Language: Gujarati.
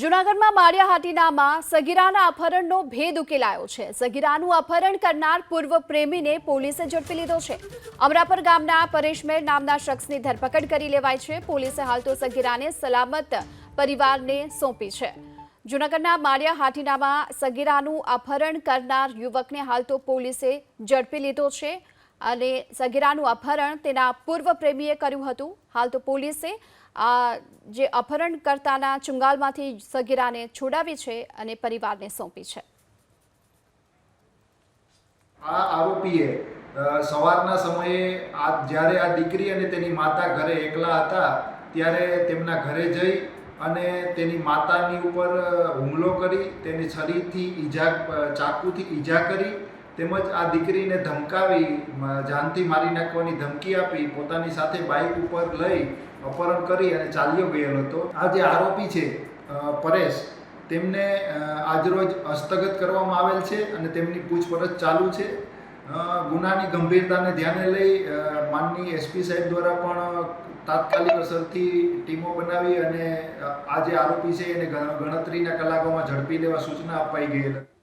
જૂનાગઢમાં માળિયા હાટીનામાં સગીરાના અપહરણનો ભેદ ઉકેલાયો છે. સગીરાનું અપહરણ કરનાર પૂર્વ પ્રેમીને પોલીસે ઝડપી લીધો છે. અમરાપર ગામના પરેશમેર નામના શખ્સની ધરપકડ કરી લેવાય છે. પોલીસે હાલ તો સગીરાને સલામત પરિવારને સોંપી છે. જૂનાગઢના માળિયા હાટીનામાં સગીરાનું અપહરણ કરનાર યુવકને હાલ તો પોલીસે ઝડપી લીધો છે. અને સગીરાનું અપહરણ તેના પૂર્વ પ્રેમીએ કર્યું હતું. હાલ તો પોલીસે આ જે અપહરણકર્તાના ચુંગાલમાંથી સગીરાને છોડાવી છે અને પરિવારને સોંપી છે. આ આરોપીએ સવારના સમયે આ જ્યારે આ દીકરી અને તેની માતા ઘરે એકલા હતા, ત્યારે તેમના ઘરે જઈ અને તેની માતાની ઉપર હુમલો કરી, તેને છરીથી ઈજા ચાકુથી ઈજા કરી તેમજ આ દીકરીને ધમકાવી જાનથી મારી નાખવાની ધમકી આપી, પોતાની સાથે બાઇક ઉપર લઈ અપહરણ કરી અને ચાલ્યો ગયેલો હતો. આ જે આરોપી છે પરેશ, તેમને આજરોજ હસ્તગત કરવામાં આવેલ છે અને તેમની પૂછપરછ ચાલુ છે. ગુનાની ગંભીરતાને ધ્યાને લઈ માનની એસપી સાહેબ દ્વારા પણ તાત્કાલિક અસરથી ટીમો બનાવી અને આ જે આરોપી છે એને ગણતરીના કલાકોમાં ઝડપી લેવા સૂચના અપાઈ હતી